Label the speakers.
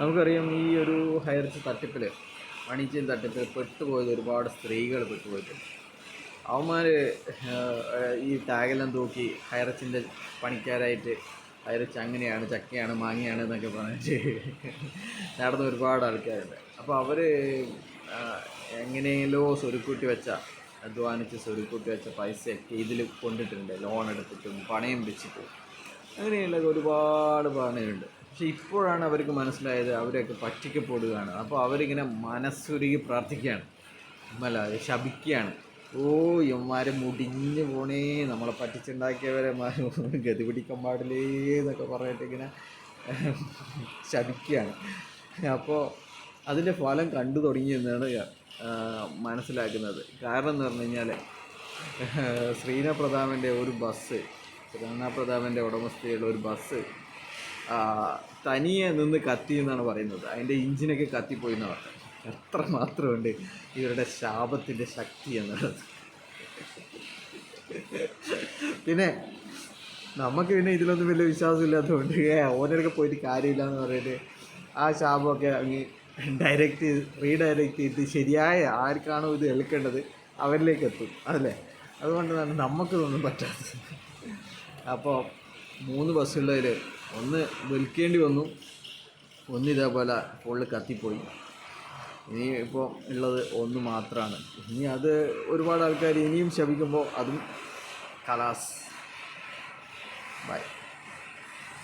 Speaker 1: നമുക്കറിയാം ഈ ഒരു ഹയർ തട്ടിപ്പിൽ വാണിജ്യം തട്ടിപ്പിൽ പെട്ടുപോയത് ഒരുപാട് സ്ത്രീകൾ പെട്ടുപോയിട്ടുണ്ട്. അവന്മാർ ഈ ടാഗെല്ലാം തൂക്കി ഹയറച്ചിന്റെ പണിക്കാരായിട്ട് ഹയറച്ച് അങ്ങനെയാണ് ചക്കയാണ് മാങ്ങയാണ് എന്നൊക്കെ പറഞ്ഞിട്ട് നടന്ന ഒരുപാട് ആൾക്കാരുണ്ട്. അപ്പോൾ അവർ എങ്ങനെയെങ്കിലും സ്വരുക്കൂട്ടി വെച്ച അധ്വാനിച്ച് സ്വരുക്കൂട്ടി വെച്ച പൈസയൊക്കെ ഇതിൽ കൊണ്ടിട്ടുണ്ട്. ലോൺ എടുത്തിട്ടും പണയം വെച്ചിട്ടും. അങ്ങനെയുള്ള ഒരുപാട് പണിയുണ്ട് പക്ഷെ ഇപ്പോഴാണ് അവർക്ക് മനസ്സിലായത് അവരൊക്കെ പറ്റിക്കപ്പെടുകയാണ്. അപ്പോൾ അവരിങ്ങനെ മനസ്സുരുകി പ്രാർത്ഥിക്കുകയാണ്. അല്ല ശപിക്കുകയാണ്. ഓ ഇവന്മാരെ മുടിഞ്ഞു പോണേ. നമ്മളെ പറ്റിച്ചുണ്ടാക്കിയവരെ ഗതി പിടിക്കാൻ പാടില്ലേ എന്നൊക്കെ പറഞ്ഞിട്ട് ഇങ്ങനെ ശപിക്കുകയാണ്. അപ്പോൾ അതിന്റെ ഫലം കണ്ടു തുടങ്ങി എന്നാണ് മനസ്സിലാക്കുന്നത്. കാരണം എന്ന് പറഞ്ഞു കഴിഞ്ഞാൽ ശ്രീന പ്രതാപന്റെ ഒരു ബസ് ശ്രീന പ്രതാപന്റെ ഉടമസ്ഥയുള്ള ഒരു ബസ് തനിയെ നിന്ന് കത്തി എന്നാണ് പറയുന്നത്. അതിന്റെ ഇഞ്ചിനൊക്കെ കത്തിപ്പോയി എന്നാണ് പറയുന്നത് എത്ര മാത്രമുണ്ട് ഇവരുടെ ശാപത്തിന്റെ ശക്തി എന്നുള്ളത്. പിന്നെ നമുക്ക് പിന്നെ ഇതിലൊന്നും വലിയ വിശ്വാസമില്ലാത്തതുകൊണ്ട് ഏ ഓനൊക്കെ പോയിട്ട് കാര്യമില്ല എന്ന് പറഞ്ഞിട്ട് ആ ശാപമൊക്കെ അങ്ങ് ഡയറക്റ്റ് റീഡയറക്റ്റ് ചെയ്ത് ശരിയായ ആർക്കാണോ ഇത് എളുക്കേണ്ടത് അവരിലേക്ക് എത്തും. അതല്ലേ? അതുകൊണ്ടാണ് നമുക്കിതൊന്നും പറ്റാത്തത്. അപ്പോൾ മൂന്ന് ബസ്സുള്ളതിൽ ഒന്ന് വിൽക്കേണ്ടി വന്നു. ഒന്ന് ഇതേപോലെ ഫുള്ള് കത്തിപ്പോയി. ഇനി ഇപ്പോൾ ഉള്ളത് ഒന്ന് മാത്രമാണ് ഇനി അത് ഒരുപാട് ആൾക്കാർ ഇനിയും ശപിക്കുമ്പോൾ അതും കലാസ്. ബൈ